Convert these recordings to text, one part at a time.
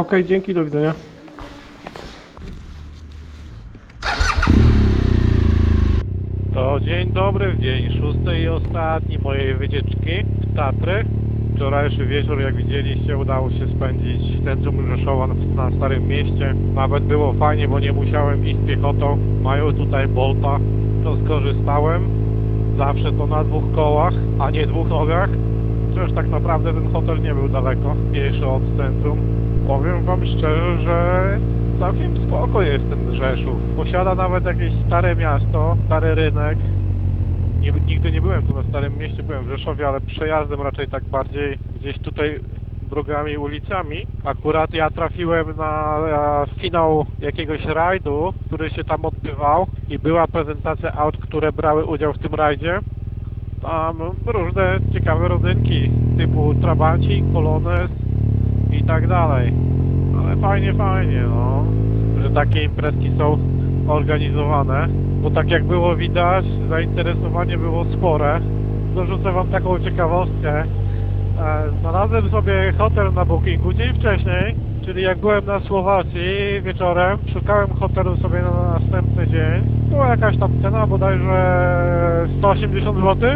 Okej, dzięki, do widzenia. To dzień dobry, w dzień szósty i ostatni mojej wycieczki w Tatry. Wczorajszy wieczór, jak widzieliście, udało się spędzić w centrum Rzeszowa na Starym Mieście. Nawet było fajnie, bo nie musiałem iść piechotą. Mają tutaj Bolta, to skorzystałem. Zawsze to na dwóch kołach, a nie dwóch nogach. Przecież tak naprawdę ten hotel nie był daleko, mniejszy od centrum. Powiem wam szczerze, że całkiem spoko jest ten Rzeszów. Posiada nawet jakieś stare miasto, stary rynek. Nie, nigdy nie byłem tu na Starym Mieście, byłem w Rzeszowie, ale przejazdem raczej tak bardziej gdzieś tutaj drogami, ulicami. Akurat ja trafiłem na, na finał jakiegoś rajdu, który się tam odbywał i była prezentacja aut, które brały udział w tym rajdzie. Tam różne ciekawe rodzynki typu Trabanci, Polones i tak dalej. Ale fajnie, fajnie, no, że takie imprezki są organizowane, bo tak jak było widać, zainteresowanie było spore. Dorzucę wam taką ciekawostkę. E, Znalazłem sobie hotel na bookingu dzień wcześniej, czyli jak byłem na Słowacji wieczorem, szukałem hotelu sobie na następny dzień. Była jakaś tam cena, bodajże 180 zł.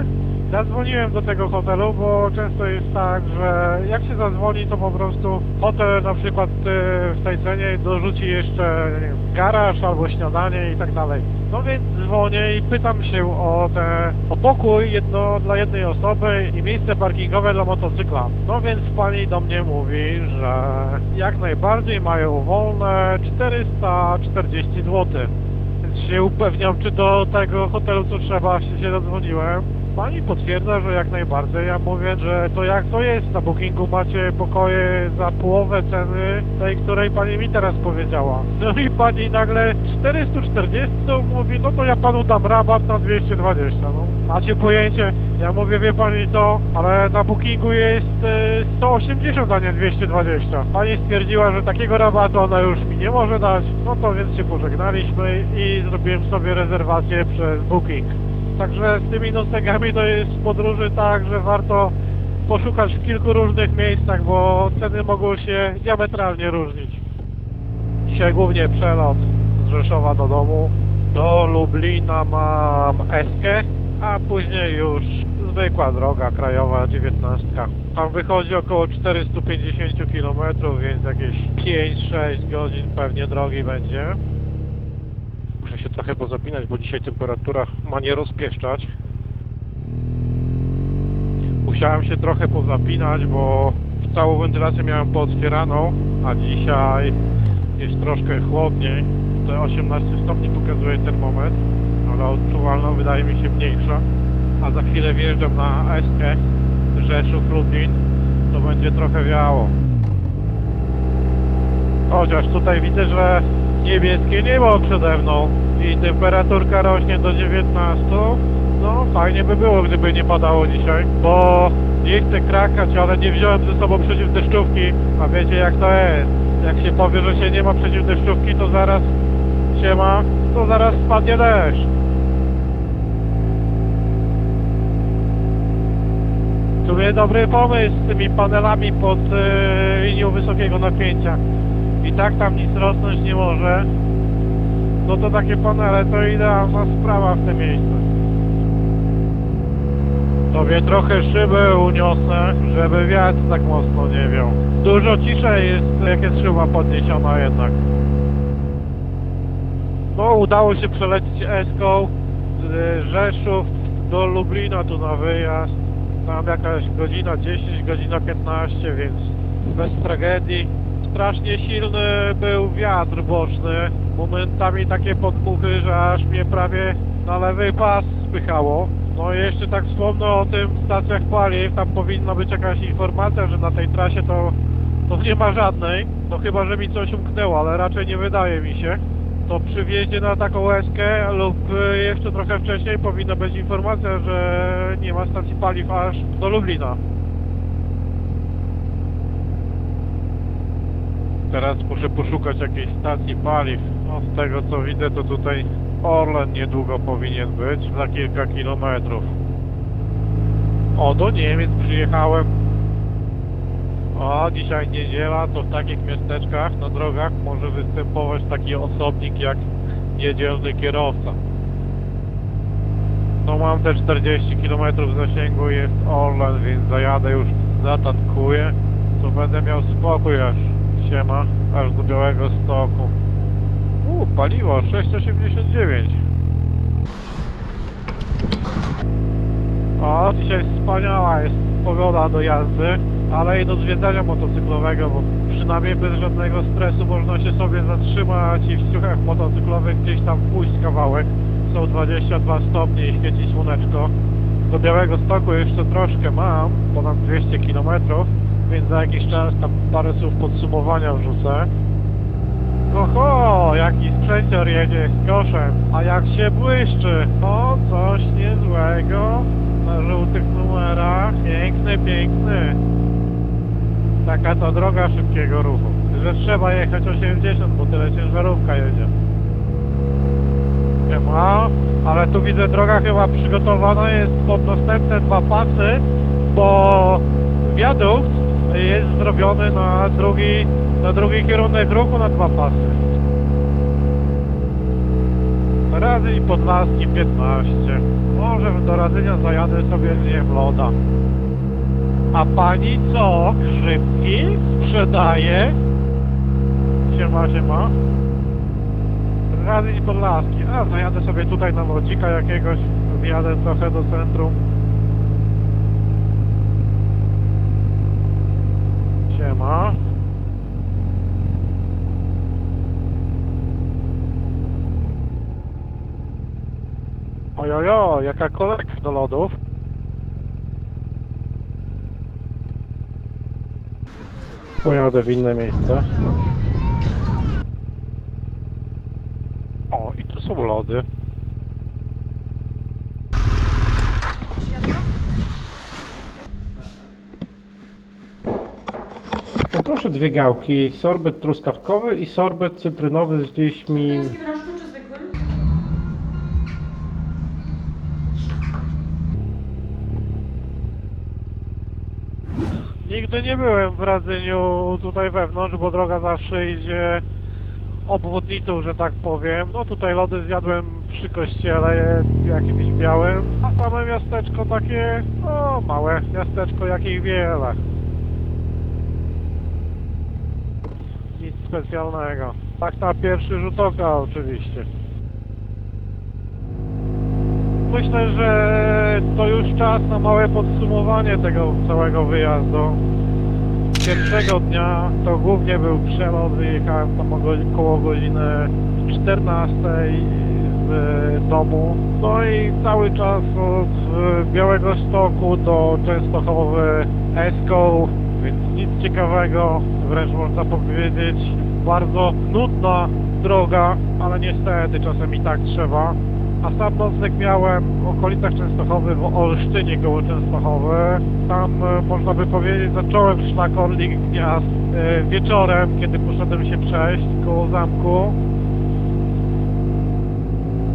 Zadzwoniłem do tego hotelu, bo często jest tak, że jak się zadzwoni, to po prostu hotel na przykład y, w tej cenie dorzuci jeszcze wiem, garaż albo śniadanie i tak dalej. No więc dzwonię i pytam się o, te, o pokój jedno dla jednej osoby i miejsce parkingowe dla motocykla. No więc pani do mnie mówi, że jak najbardziej mają wolne 440 zł. Więc się upewniam, czy do tego hotelu co trzeba się zadzwoniłem. Pani potwierdza, że jak najbardziej. Ja mówię, że to jak to jest? Na bookingu macie pokoje za połowę ceny tej, której pani mi teraz powiedziała. No i pani nagle 440 mówi, no to ja panu dam rabat na 220. No. Macie pojęcie? Ja mówię, wie pani co, ale na bookingu jest e, 180, a nie 220. Pani stwierdziła, że takiego rabatu ona już mi nie może dać, no to więc się pożegnaliśmy i zrobiłem sobie rezerwację przez booking. Także z tymi noclegami to jest podróży tak, że warto poszukać w kilku różnych miejscach, bo ceny mogą się diametralnie różnić. Dzisiaj głównie przelot z Rzeszowa do domu. Do Lublina mam Eskę, a później już zwykła droga krajowa 19. Tam wychodzi około 450 km, więc jakieś 5-6 godzin pewnie drogi będzie. Trochę pozapinać, bo dzisiaj temperatura ma nie rozpieszczać. Musiałem się trochę pozapinać, bo całą wentylację miałem pootwieraną, a dzisiaj jest troszkę chłodniej. Te 18 stopni pokazuje termometr, ale odczuwalna wydaje mi się mniejsza. A za chwilę wjeżdżam na Eskę, Rzeszów, Lublin, to będzie trochę wiało. Chociaż tutaj widzę, że niebieskie niebo przede mną i temperaturka rośnie do 19. No fajnie by było, gdyby nie padało dzisiaj, bo nie chcę krakać, ale nie wziąłem ze sobą przeciwdeszczówki, a wiecie jak to jest. Jak się powie, że się nie ma przeciwdeszczówki, to zaraz się ma, to zaraz spadnie deszcz. W sumie dobry pomysł z tymi panelami pod e, linią wysokiego napięcia. I tak tam nic rosnąć nie może. No to takie panele to idealna sprawa w tym miejscu. Tobie trochę szyby uniosę, żeby wiatr tak mocno nie wiał. Dużo ciszej jest, jak jest szyba podniesiona jednak. No, udało się przelecieć Eską z Rzeszów do Lublina tu na wyjazd. Tam jakaś godzina 10, godzina 15, więc bez tragedii. Strasznie silny był wiatr boczny. Momentami takie podmuchy, że aż mnie prawie na lewy pas spychało. No i jeszcze tak wspomnę o tym stacjach paliw. Tam powinna być jakaś informacja, że na tej trasie to, to nie ma żadnej. No chyba, że mi coś umknęło, ale raczej nie wydaje mi się. To przy wjeździe na taką łezkę lub jeszcze trochę wcześniej powinna być informacja, że nie ma stacji paliw aż do Lublina. Teraz muszę poszukać jakiejś stacji paliw. No z tego co widzę to tutaj Orlen niedługo powinien być, za kilka kilometrów. O, do Niemiec przyjechałem. O, dzisiaj niedziela, to w takich miasteczkach na drogach może występować taki osobnik jak niedzielny kierowca. No mam te 40 km zasięgu jest Orlen, więc zajadę już, zatankuję, to będę miał spokój aż siema, aż do Białego Stoku. Uuu, paliwo, 6,89. O, dzisiaj wspaniała jest pogoda do jazdy, ale i do zwiedzania motocyklowego, bo przynajmniej bez żadnego stresu można się sobie zatrzymać i w ciuchach motocyklowych gdzieś tam pójść kawałek. Są 22 stopnie i świeci słoneczko. Do Białego Stoku jeszcze troszkę mam, ponad 200 km, więc za jakiś czas tam parę słów podsumowania wrzucę. Oho, jaki sprzęcior jedzie z koszem, a jak się błyszczy, o coś niezłego na żółtych numerach, piękny, piękny. Taka to droga szybkiego ruchu, że trzeba jechać 80, bo tyle ciężarówka jedzie. Nie ma, ale tu widzę droga chyba przygotowana jest pod następne dwa pasy, bo wiadukt jest zrobiony na drugi, na drugi kierunek ruchu na dwa pasy. Razy i Podlaski 15. Może do Radzenia zajadę sobie zjem loda. A pani co? Grzybki sprzedaje? Siema, siema. Razy i Podlaski. A, zajadę sobie tutaj na lodzika jakiegoś. Wjadę trochę do centrum. Siema. Ojojo, jaka kolejka do lodów. Pojadę w inne miejsce. O, i tu są lody. Poproszę dwie gałki, sorbet truskawkowy i sorbet cytrynowy z gdzieś mi... Polskim rożku czy zwykłym? Nigdy nie byłem w Radzeniu tutaj wewnątrz, bo droga zawsze idzie obwodnicą, że tak powiem. No tutaj lody zjadłem przy kościele jakimś białym, a same miasteczko takie, no małe miasteczko jakich wiele. Nic specjalnego. Tak na pierwszy rzut oka oczywiście. Myślę, że to już czas na małe podsumowanie tego całego wyjazdu. Pierwszego dnia to głównie był przelot, wyjechałem tam o go- koło godziny 14 z domu. No i cały czas od Białego Stoku do Częstochowy Eską, więc nic ciekawego, wręcz można powiedzieć bardzo nudna droga, ale niestety czasem i tak trzeba. A sam nocleg miałem w okolicach Częstochowy, w Olsztynie koło Częstochowy. Tam, e, można by powiedzieć, zacząłem szlak Orlik Gniazd e, wieczorem, kiedy poszedłem się przejść koło zamku.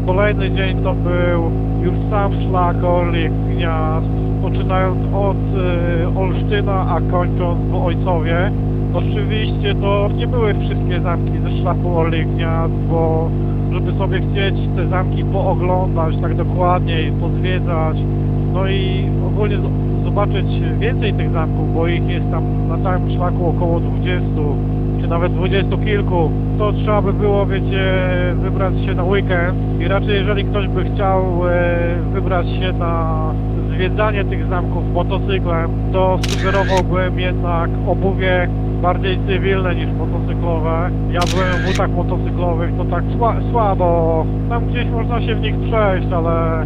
Kolejny dzień to był już sam szlak Orlik Gniazd, poczynając od e, Olsztyna, a kończąc w Ojcowie. Oczywiście to nie były wszystkie zamki ze szlaku Orlik Gniazd, bo żeby sobie chcieć te zamki pooglądać tak dokładniej, pozwiedzać, no i ogólnie zobaczyć więcej tych zamków, bo ich jest tam na całym szlaku około 20, czy nawet 20 kilku, to trzeba by było, wiecie, wybrać się na weekend. I raczej jeżeli ktoś by chciał e, wybrać się na zwiedzanie tych zamków motocyklem, to sugerowałbym jednak obuwie bardziej cywilne niż motocyklowe. Ja byłem w butach motocyklowych, to tak sła, słabo. Tam gdzieś można się w nich przejść, ale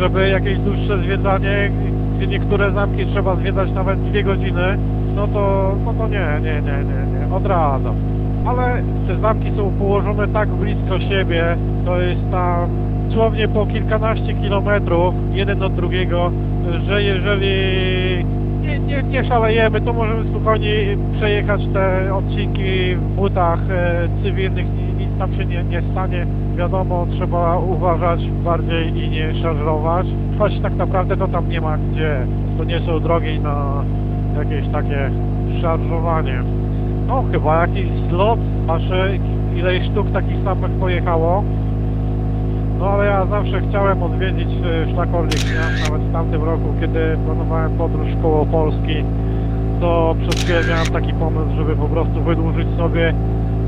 żeby jakieś dłuższe zwiedzanie, gdzie niektóre zamki trzeba zwiedzać nawet dwie godziny, no to, no to nie, nie, nie, nie, nie, odradzam. Ale te zamki są położone tak blisko siebie, to jest tam dosłownie po kilkanaście kilometrów jeden od drugiego, że jeżeli nie, nie, nie szalejemy, to możemy spokojnie przejechać te odcinki w butach e, cywilnych, nic, nic tam się nie, nie stanie. Wiadomo, trzeba uważać bardziej i nie szarżować, choć tak naprawdę to tam nie ma gdzie. To nie są drogi na jakieś takie szarżowanie. No chyba jakiś zlot, aż ileś sztuk takich samych pojechało. No ale ja zawsze chciałem odwiedzić e, szlakornik nawet w tamtym roku, kiedy planowałem podróż koło Polski, to przez chwilę miałem taki pomysł, żeby po prostu wydłużyć sobie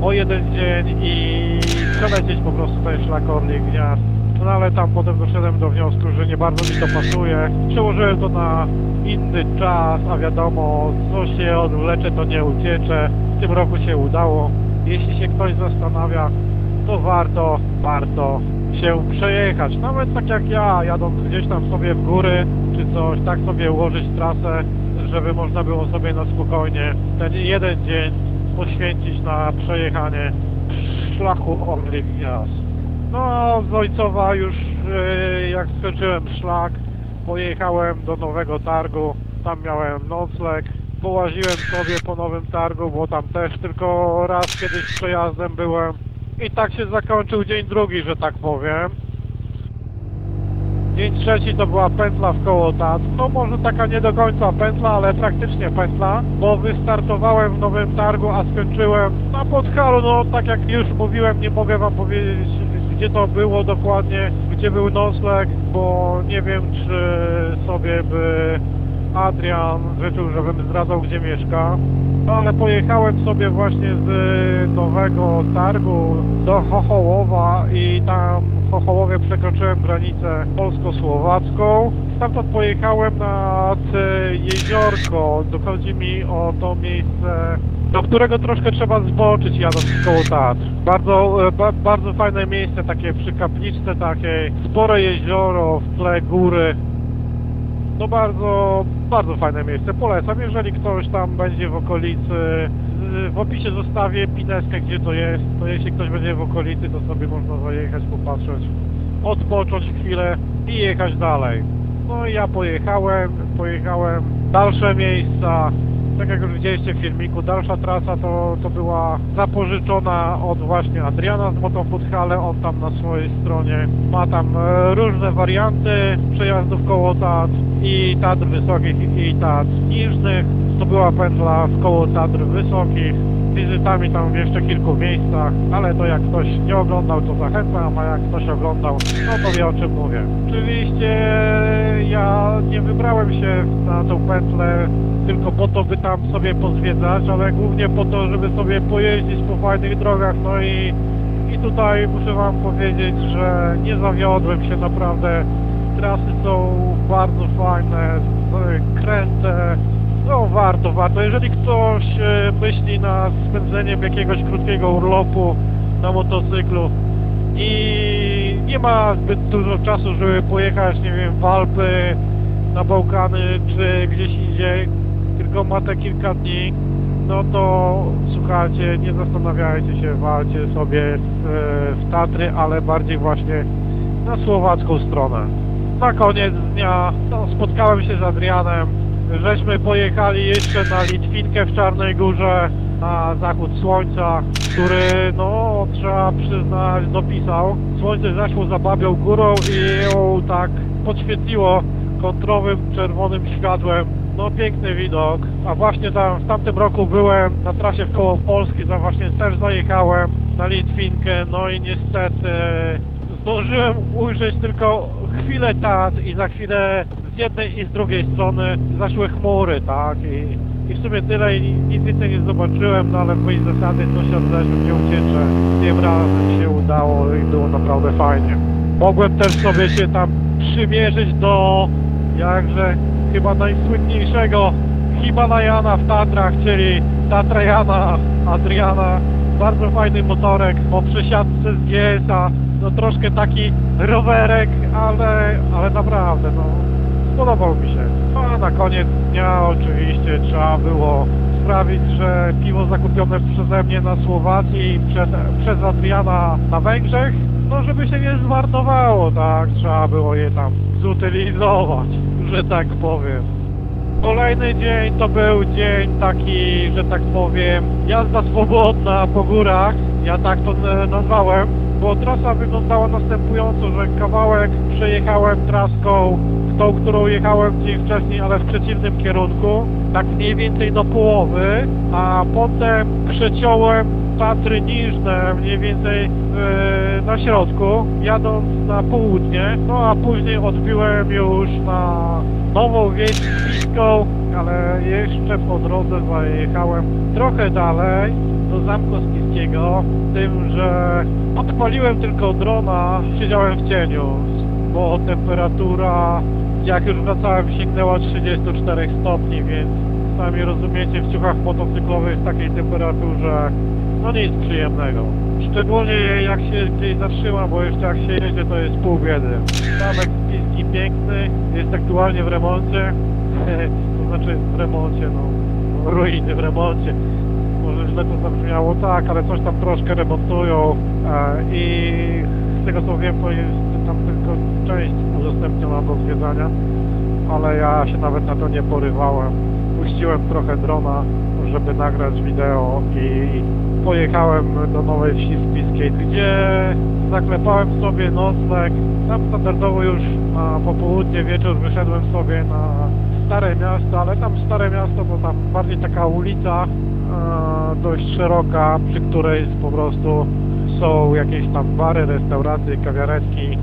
o jeden dzień i przelecieć po prostu ten szlakornik Gniazd. No ale tam potem doszedłem do wniosku, że nie bardzo mi to pasuje. Przełożyłem to na inny czas, a wiadomo, co się odwlecze, to nie uciecze. W tym roku się udało. Jeśli się ktoś zastanawia, to warto, warto się przejechać. Nawet tak jak ja, jadąc gdzieś tam sobie w góry, czy coś, tak sobie ułożyć trasę, żeby można było sobie na spokojnie ten jeden dzień poświęcić na przejechanie szlaku Orlik Gniazd. No, a z Ojcowa już yy, jak skończyłem szlak, pojechałem do Nowego Targu, tam miałem nocleg, połaziłem sobie po Nowym Targu, bo tam też tylko raz kiedyś przejazdem byłem i tak się zakończył dzień drugi, że tak powiem. Dzień trzeci to była pętla w koło Tat. No może taka nie do końca pętla, ale praktycznie pętla, bo wystartowałem w Nowym Targu, a skończyłem na Podhalu. No tak jak już mówiłem, nie mogę wam powiedzieć gdzie to było dokładnie, gdzie był nocleg, bo nie wiem czy sobie by Adrian życzył, żebym zdradzał gdzie mieszka. No ale pojechałem sobie właśnie z Nowego Targu do Chochołowa i tam w Chochołowie przekroczyłem granicę polsko-słowacką. Stamtąd pojechałem nad e, jeziorko. Dochodzi mi o to miejsce, do którego troszkę trzeba zboczyć jadąc koło Tatr. Bardzo, e, ba, bardzo fajne miejsce, takie przy kapliczce spore jezioro, w tle góry. No bardzo, bardzo fajne miejsce, polecam, jeżeli ktoś tam będzie w okolicy, w opisie zostawię pineskę gdzie to jest, to jeśli ktoś będzie w okolicy, to sobie można zajechać, popatrzeć, odpocząć chwilę i jechać dalej. No i ja pojechałem, pojechałem dalsze miejsca, tak jak już widzieliście w filmiku, dalsza trasa to, to była zapożyczona od właśnie Adriana z Motą Podhale, on tam na swojej stronie ma tam e, różne warianty przejazdów koło Tatr i Tatr Wysokich i Tatr Niżnych. To była pętla w koło Tatr Wysokich, wizytami tam w jeszcze kilku miejscach, ale to jak ktoś nie oglądał to zachęcam, a jak ktoś oglądał, no to wie o czym mówię. Oczywiście ja nie wybrałem się na tą pętlę tylko po to, by tam sobie pozwiedzać, ale głównie po to, żeby sobie pojeździć po fajnych drogach, no i, i tutaj muszę wam powiedzieć, że nie zawiodłem się naprawdę. Trasy są bardzo fajne, kręte, no warto, warto. Jeżeli ktoś e, myśli nad spędzeniem jakiegoś krótkiego urlopu na motocyklu i nie ma zbyt dużo czasu, żeby pojechać, nie wiem, w Alpy, na Bałkany czy gdzieś indziej, tylko ma te kilka dni, no to słuchajcie, nie zastanawiajcie się, walcie sobie w Tatry, ale bardziej właśnie na słowacką stronę. Na koniec dnia no, spotkałem się z Adrianem, żeśmy pojechali jeszcze na Litwinkę w Czarnej Górze, na zachód słońca, który, no, trzeba przyznać, dopisał. Słońce zaszło za babią górą i ją tak podświetliło kontrowym czerwonym światłem. No piękny widok, a właśnie tam w tamtym roku byłem na trasie w koło Polski, tam właśnie też zajechałem na Litwinkę, no i niestety zdążyłem ujrzeć tylko chwilę tat i za chwilę z jednej i z drugiej strony zaszły chmury, tak, i, i w sumie tyle i nic więcej nie zobaczyłem, no ale w mojej zasady od deszczu nie uciecze. Tym razem się udało i było naprawdę fajnie. Mogłem też sobie się tam przymierzyć do jakże chyba najsłynniejszego Himalajana w Tatrach, czyli Tatrajana Adriana. Bardzo fajny motorek po przesiadce z GS-a. No troszkę taki rowerek, ale, ale naprawdę no spodobał mi się. No a na koniec dnia oczywiście trzeba było sprawić, że piwo zakupione przeze mnie na Słowacji przed, przez Adriana na Węgrzech, no żeby się nie zmarnowało, tak, trzeba było je tam zutylizować, że tak powiem. Kolejny dzień to był dzień taki, że tak powiem, jazda swobodna po górach, ja tak to nazwałem, bo trasa wyglądała następująco, że kawałek przejechałem traską tą, którą jechałem dzień wcześniej, ale w przeciwnym kierunku, tak mniej więcej do połowy, a potem przeciąłem Tatry Niżne mniej więcej e, na środku, jadąc na południe, no a później odbiłem już na nową wieś Spiską, ale jeszcze po drodze zajechałem trochę dalej do Zamku Spiskiego, z tym, że odpaliłem tylko drona, siedziałem w cieniu, bo temperatura, jak już wracałem, sięgnęła 34 stopni, więc sami rozumiecie, w ciuchach motocyklowych w takiej temperaturze, no nic przyjemnego. Szczególnie jak się gdzieś zatrzyma, bo jeszcze jak się jedzie, to jest pół biedy. Zamek Spiski piękny, jest aktualnie w remoncie, to znaczy w remoncie, no, ruiny w remoncie. Może źle to zabrzmiało, tak, ale coś tam troszkę remontują e, i z tego co wiem, to jest tam tylko część udostępniona do zwiedzania, ale ja się nawet na to nie porywałem. Puściłem trochę drona, żeby nagrać wideo i pojechałem do Nowej Wsi Spiskiej, gdzie zaklepałem sobie nocleg. Tam standardowo już na popołudnie, wieczór wyszedłem sobie na Stare Miasto, ale tam Stare Miasto, bo tam bardziej taka ulica e, dość szeroka, przy której po prostu są jakieś tam bary, restauracje, kawiaretki,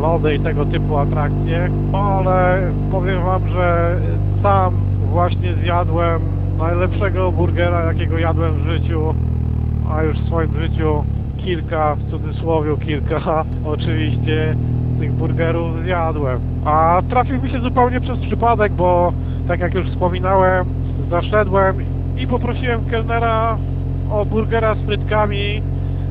lody i tego typu atrakcje, ale powiem wam, że tam właśnie zjadłem najlepszego burgera, jakiego jadłem w życiu, a już w swoim życiu kilka, w cudzysłowie kilka oczywiście tych burgerów zjadłem. A trafił mi się zupełnie przez przypadek, bo tak jak już wspominałem, zaszedłem i poprosiłem kelnera o burgera z frytkami,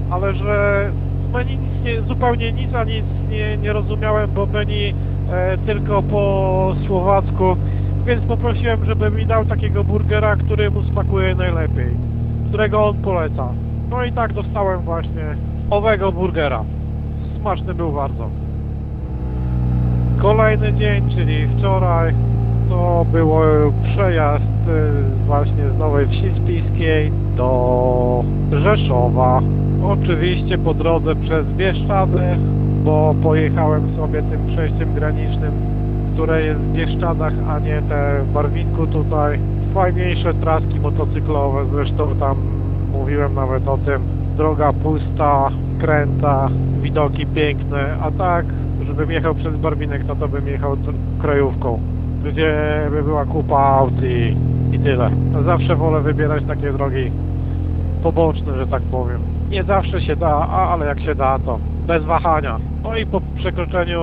ale że z menu nic nie, zupełnie nic a nic nie, nie rozumiałem, bo menu e, tylko po słowacku, więc poprosiłem, żeby mi dał takiego burgera, który mu smakuje najlepiej, którego on poleca. No i tak dostałem właśnie owego burgera. Smaczny był bardzo. Kolejny dzień, czyli wczoraj, to było przejazd y, właśnie z Nowej Wsi Spiskiej do Rzeszowa. Oczywiście po drodze przez Bieszczady, bo pojechałem sobie tym przejściem granicznym, które jest w Bieszczadach, a nie te w Barwinku tutaj. Fajniejsze traski motocyklowe, zresztą tam mówiłem nawet o tym. Droga pusta, kręta, widoki piękne, a tak, żebym jechał przez Barwinek, no to bym jechał krajówką, gdzie by była kupa aut i, i tyle. Zawsze wolę wybierać takie drogi poboczne, że tak powiem. Nie zawsze się da, ale jak się da, to bez wahania. No i po przekroczeniu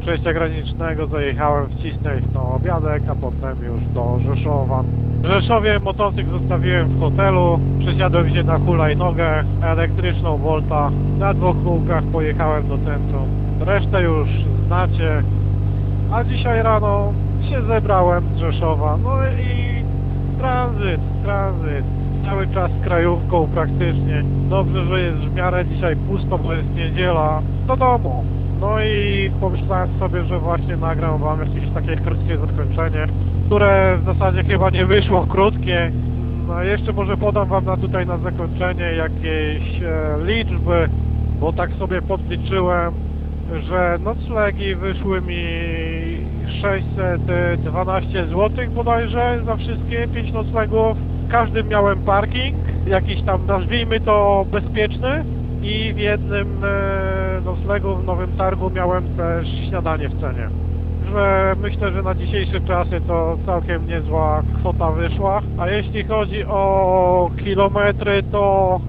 przejścia granicznego zajechałem wcisnąć do obiadek, a potem już do Rzeszowa. W Rzeszowie motocykl zostawiłem w hotelu, przesiadłem się na hulajnogę elektryczną Volta. Na dwóch kółkach pojechałem do centrum. Resztę już znacie. A dzisiaj rano się zebrałem z Rzeszowa. No i tranzyt, tranzyt. Cały czas krajówką praktycznie. Dobrze, że jest w miarę dzisiaj pusto, bo jest niedziela. Do domu. No i pomyślałem sobie, że właśnie nagram wam jakieś takie krótkie zakończenie, które w zasadzie chyba nie wyszło krótkie. No jeszcze może podam wam na tutaj na zakończenie jakieś e, liczby, bo tak sobie podliczyłem, że noclegi wyszły mi 612 zł bodajże za wszystkie 5 noclegów. W każdym miałem parking, jakiś tam nazwijmy to bezpieczny i w jednym e, noclegu w Nowym Targu miałem też śniadanie w cenie. Myślę, że na dzisiejsze czasy to całkiem niezła kwota wyszła. A jeśli chodzi o kilometry, to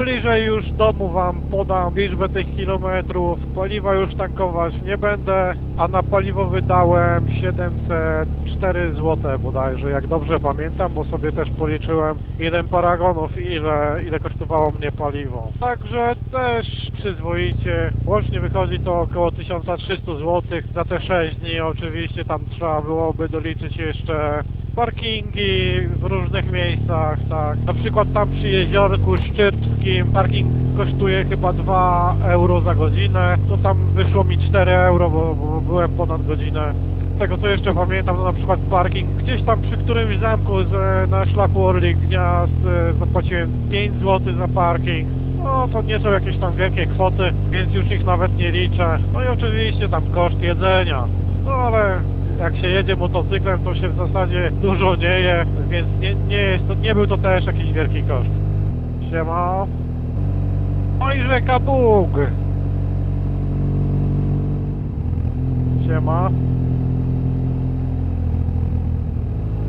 bliżej już domu wam podam liczbę tych kilometrów. Paliwa już tankować nie będę, a na paliwo wydałem 704 zł bodajże, jak dobrze pamiętam, bo sobie też policzyłem jeden paragonów ile, ile kosztowało mnie paliwo. Także też przyzwoicie. Łącznie wychodzi to około 1300 zł za te 6 dni. Oczywiście tam trzeba byłoby doliczyć jeszcze parkingi w różnych miejscach, tak. Na przykład tam przy jeziorku szczytkim parking kosztuje chyba 2 euro za godzinę, to tam wyszło mi 4 euro, bo, bo byłem ponad godzinę. Z tego co jeszcze pamiętam, to na przykład parking gdzieś tam przy którymś zamku z, na szlaku Orlik Gniazd e, zapłaciłem 5 zł za parking. No to nie są jakieś tam wielkie kwoty, więc już ich nawet nie liczę. No i oczywiście tam koszt jedzenia. No ale jak się jedzie motocyklem, to się w zasadzie dużo dzieje, więc nie, nie, jest to, nie był to też jakiś wielki koszt. Siema. Oj, rzeka Bóg. Siema.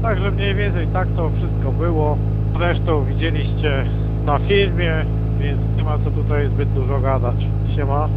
Także mniej więcej tak to wszystko było. Zresztą widzieliście na filmie, więc nie ma co tutaj zbyt dużo gadać. Siema.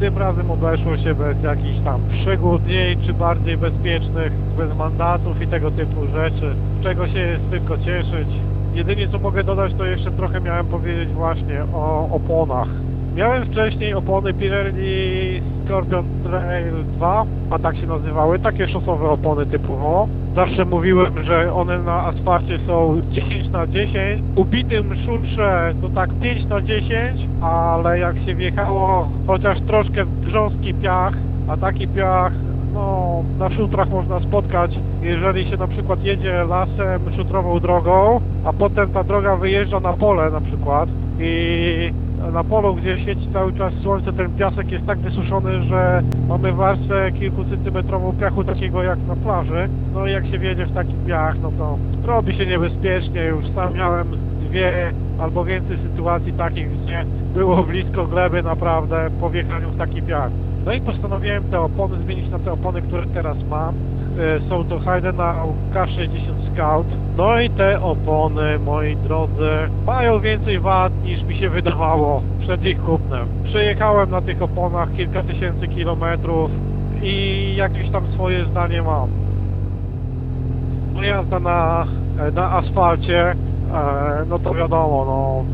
Tym razem obeszło się bez jakichś tam przygód mniej czy bardziej bezpiecznych, bez mandatów i tego typu rzeczy, czego się jest tylko cieszyć. Jedynie co mogę dodać to jeszcze trochę miałem powiedzieć właśnie o oponach. Miałem wcześniej opony Pirelli Scorpion Trail 2, a tak się nazywały, takie szosowe opony typu O. Zawsze mówiłem, że one na asfalcie są 10 na 10. Ubitym szutrze to tak 5 na 10, ale jak się wjechało chociaż troszkę w grząski piach, a taki piach no, na szutrach można spotkać, jeżeli się na przykład jedzie lasem, szutrową drogą, a potem ta droga wyjeżdża na pole na przykład i na polu, gdzie świeci cały czas słońce, ten piasek jest tak wysuszony, że mamy warstwę kilkucentymetrową piachu takiego jak na plaży. No i jak się wjedzie w taki piach, no to robi się niebezpiecznie. Już sam miałem dwie albo więcej sytuacji takich, gdzie było blisko gleby naprawdę po wjechaniu w taki piach. No i postanowiłem te opony zmienić na te opony, które teraz mam. E, Są to Heidenau K60 Scout. No i te opony, moi drodzy, mają więcej wad niż mi się wydawało przed ich kupnem. Przejechałem na tych oponach kilka tysięcy kilometrów i jakieś tam swoje zdanie mam. Jazda na, na asfalcie, e, no to wiadomo, no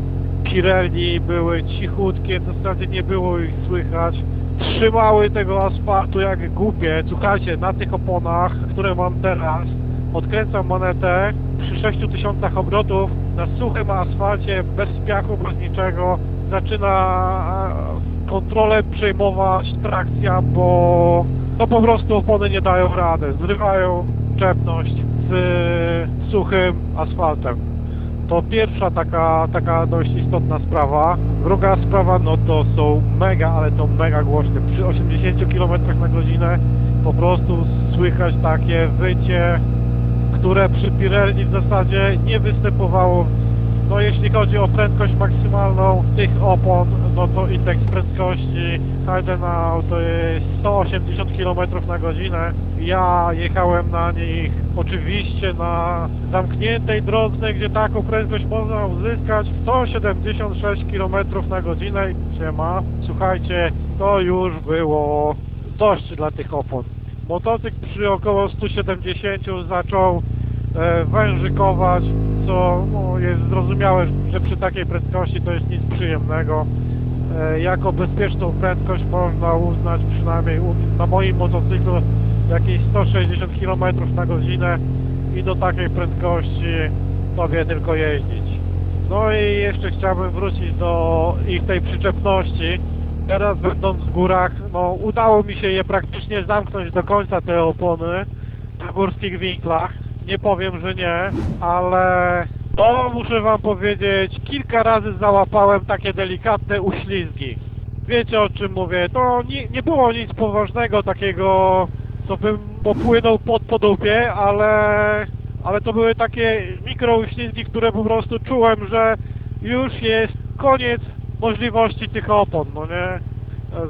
Pirelli były cichutkie, w zasadzie nie było ich słychać. Trzymały tego asfaltu jak głupie. Słuchajcie, na tych oponach, które mam teraz, odkręcam monetę przy 6000 obrotów na suchym asfalcie, bez piachu, bez niczego. Zaczyna kontrolę przejmować trakcja, bo no po prostu opony nie dają rady. Zrywają czepność z suchym asfaltem. To pierwsza taka, taka dość istotna sprawa. Druga sprawa, no to są mega, ale to mega głośne. Przy 80 km na godzinę po prostu słychać takie wycie, które przy Pirelli w zasadzie nie występowało. No jeśli chodzi o prędkość maksymalną tych opon, no to indeks prędkości Heidenau to jest 180 km na godzinę. Ja jechałem na nich oczywiście na zamkniętej drodze, gdzie taką prędkość można uzyskać 176 km na godzinę. Siema. Słuchajcie, to już było dość dla tych opon. Motocykl przy około 170 zaczął e, wężykować, co no, jest zrozumiałe, że przy takiej prędkości to jest nic przyjemnego. E, jako bezpieczną prędkość można uznać przynajmniej u, na moim motocyklu jakieś 160 km na godzinę i do takiej prędkości sobie tylko jeździć. No i jeszcze chciałbym wrócić do ich tej przyczepności. Teraz będąc w górach, no udało mi się je praktycznie zamknąć do końca te opony na górskich winklach. Nie powiem, że nie, ale to muszę wam powiedzieć, kilka razy załapałem takie delikatne uślizgi. Wiecie o czym mówię, to nie, nie było nic poważnego takiego, co bym popłynął pod podupie, ale, ale to były takie mikrouślizgi, które po prostu czułem, że już jest koniec możliwości tych opon, no nie?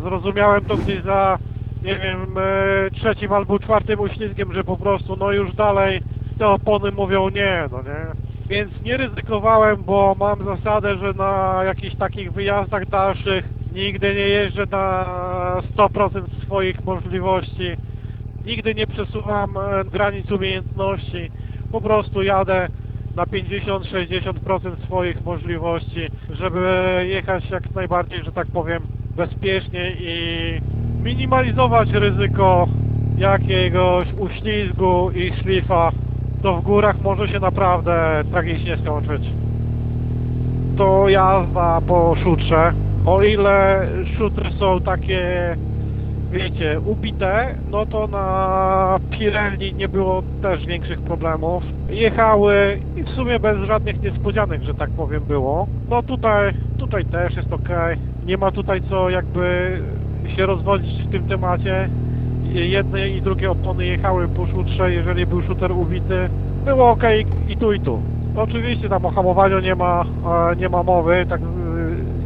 Zrozumiałem to gdzieś za, nie wiem, e, trzecim albo czwartym uślizgiem, że po prostu, no już dalej te opony mówią nie, no nie? Więc nie ryzykowałem, bo mam zasadę, że na jakichś takich wyjazdach dalszych nigdy nie jeżdżę na 100% swoich możliwości. Nigdy nie przesuwam e, granic umiejętności. Po prostu jadę na 50-60% swoich możliwości, żeby jechać jak najbardziej, że tak powiem, bezpiecznie i minimalizować ryzyko jakiegoś uślizgu i szlifa. To w górach może się naprawdę tragicznie skończyć. To jazda po szutrze. O ile szutry są takie wiecie, ubite, no to na Pirelli nie było też większych problemów. Jechały i w sumie bez żadnych niespodzianek, że tak powiem, było. No tutaj, tutaj też jest ok. Nie ma tutaj co jakby się rozwodzić w tym temacie. Jedne i drugie opony jechały po szutrze, jeżeli był shooter ubity, było ok i tu i tu. Oczywiście tam o hamowaniu nie ma, e, nie ma mowy, tak y,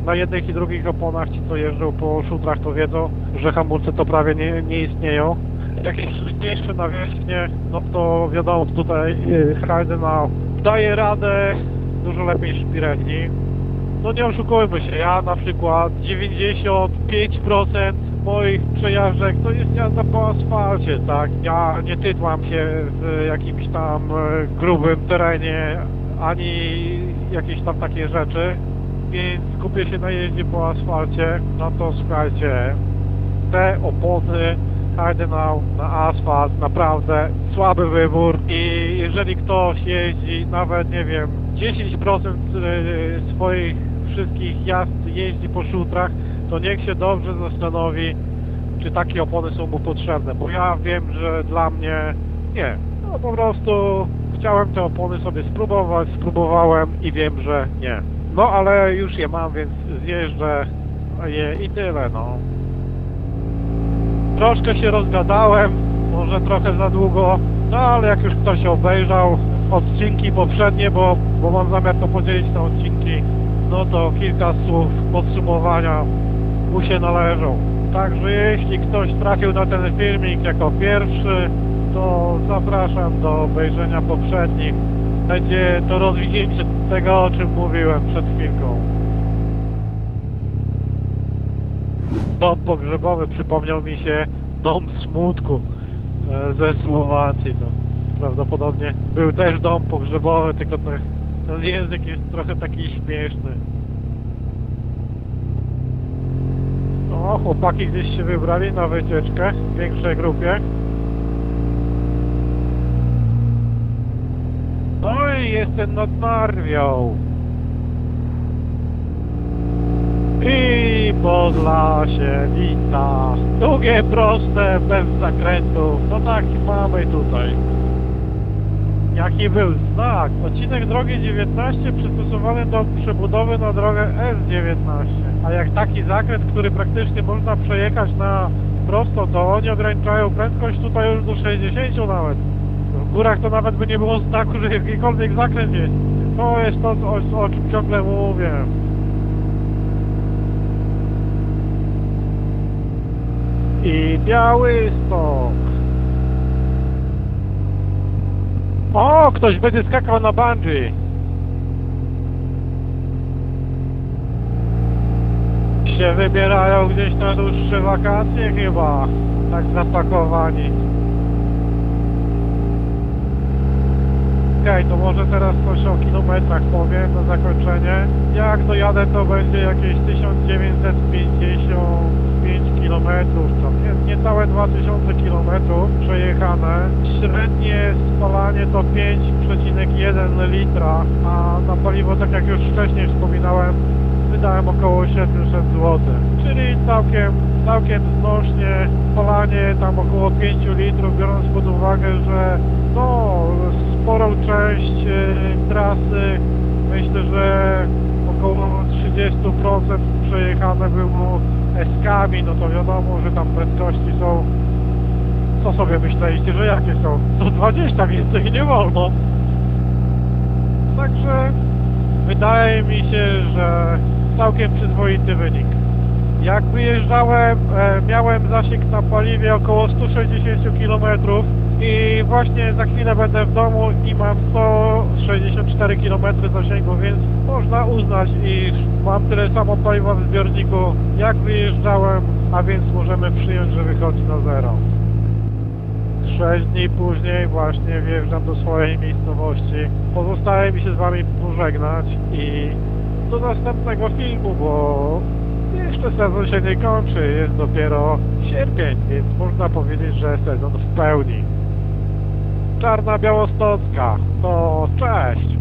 na jednych i drugich oponach ci co jeżdżą po szutrach to wiedzą, że hamulce to prawie nie, nie istnieją. Jakieś mniejsze nawierzchnie, no to wiadomo tutaj y, Heidenau daje radę dużo lepiej niż Pirelli. No nie oszukujmy się, ja na przykład 95% moich przejażdżek to jest jazda po asfalcie, tak? Ja nie tytłam się w jakimś tam e, grubym terenie, ani jakieś tam takie rzeczy, więc skupię się na jeździe po asfalcie, no to słuchajcie, te opony Heidenau na asfalt, naprawdę słaby wybór i jeżeli ktoś jeździ nawet, nie wiem, 10% e, swoich wszystkich jazd jeździ po szutrach, to niech się dobrze zastanowi, czy takie opony są mu potrzebne, bo ja wiem, że dla mnie nie. No po prostu chciałem te opony sobie spróbować, spróbowałem i wiem, że nie. No ale już je mam, więc zjeżdżę je i tyle, no. Troszkę się rozgadałem, może trochę za długo, no ale jak już ktoś obejrzał odcinki poprzednie, bo, bo mam zamiar to podzielić na odcinki, no to kilka słów podsumowania mu się należą. Także jeśli ktoś trafił na ten filmik jako pierwszy, to zapraszam do obejrzenia poprzednich. Będzie to rozwinięcie tego, o czym mówiłem przed chwilką. Dom pogrzebowy przypomniał mi się dom smutku e, ze Słowacji. To prawdopodobnie był też dom pogrzebowy, tylko ten, ten język jest trochę taki śmieszny. O, chłopaki gdzieś się wybrali na wycieczkę w większej grupie. Oj, jestem nad Narwią. I Podlasie wita. Długie, proste, bez zakrętów. No tak mamy tutaj. Jaki był znak? Odcinek drogi 19 przystosowany do przebudowy na drogę S19. A jak taki zakręt, który praktycznie można przejechać na prosto, to oni ograniczają prędkość tutaj już do 60 nawet. W górach to nawet by nie było znaku, że jakikolwiek zakręt jest. To jest to, o, o czym ciągle mówię. I Białystok. O, ktoś będzie skakał na bungee. Się wybierają gdzieś na dłuższe wakacje chyba. Tak zapakowani. Okej, to może teraz coś o kilometrach powiem na zakończenie. Jak dojadę to będzie jakieś 1955 kilometrów, to nie, niecałe 2000 kilometrów przejechane. Średnie spalanie to 5,1 litra, a na paliwo, tak jak już wcześniej wspominałem, wydałem około 700 zł. Czyli całkiem, całkiem znośnie spalanie tam około 5 litrów, biorąc pod uwagę, że no sporą część e, trasy myślę, że około 30% przejechane było eskami, no to wiadomo, że tam prędkości są co sobie myśleliście, że jakie są? 120 więcej nie wolno. Także wydaje mi się, że całkiem przyzwoity wynik. Jak wyjeżdżałem, e, miałem zasięg na paliwie około 160 km i właśnie za chwilę będę w domu i mam 164 km zasięgu, więc można uznać, iż mam tyle samo paliwa w zbiorniku jak wyjeżdżałem, a więc możemy przyjąć, że wychodzi na zero. Sześć dni później właśnie wjeżdżam do swojej miejscowości. Pozostaje mi się z wami pożegnać i do następnego filmu, bo jeszcze sezon się nie kończy, jest dopiero sierpień, więc można powiedzieć, że sezon w pełni. Czarna Białostocka, to cześć!